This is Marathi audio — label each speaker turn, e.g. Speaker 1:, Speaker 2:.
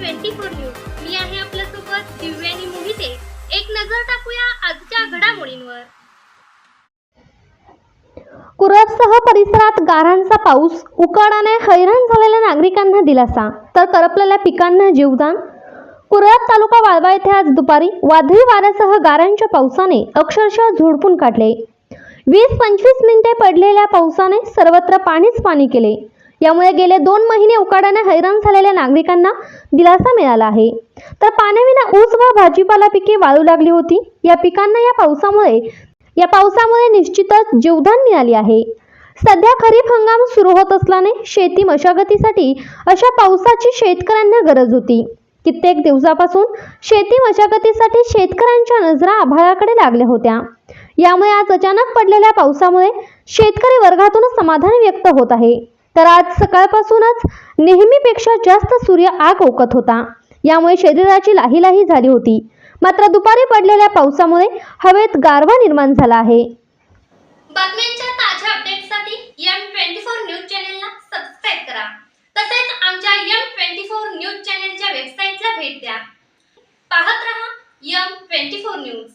Speaker 1: Twenty four news. मी आहे आपल्यासोबत दिव्यानी मोहिते. एक नजर टाकूया आजच्या घडामोडींवर.
Speaker 2: कुरबसह परिसरात गारांचा पाऊस उकाडाने हैराण झालेल्या नागरिकांना दिलासा तर करपलेल्या पिकांना जीवदान. कुरळात तालुका वाळवा येथे आज दुपारी वादळी वाऱ्यासह गारांच्या पावसाने अक्षरशः झोडपून काढले. वीस पंचवीस मिनिटे पडलेल्या पावसाने सर्वत्र पाणीच पाणी केले. यामुळे गेले दोन महिने उकाड्याने हैराण झालेल्या नागरिकांना दिलासा मिळाला आहे. तर पाण्याविना ऊस व भाजीपाला पिके वाळू लागली होती. या पिकांना या पावसामुळे या पावसामुळे निश्चितच जीवदान मिळाली आहे. सध्या खरीप हंगाम सुरू होत असल्याने शेती मशागतीसाठी अशा पावसाची शेतकऱ्यांना गरज होती. कित्येक दिवसापासून शेती मशागतीसाठी शेतकऱ्यांच्या नजरा आभाळाकडे लागल्या होत्या. यामुळे आज अचानक पडलेल्या पावसामुळे शेतकरी वर्गातून समाधान व्यक्त होत आहे. तर आज सकाळपासूनच नेहमीपेक्षा जास्त सूर्य आग ओकत होता. यामुळे शरीराची लाही लाही झाली होती. मात्र दुपारी पडलेल्या पावसामुळे हवेत गारवा निर्माण झाला आहे.
Speaker 1: बातम्यांच्या ताज्या अपडेटसाठी एम ट्वेंटी फोर न्यूज चॅनेलला सबस्क्राईब करा. तसेच आमच्या एम ट्वेंटी फोर न्यूज चॅनेलच्या वेबसाईटला भेट द्या. पाहत रहा एम ट्वेंटी फोर न्यूज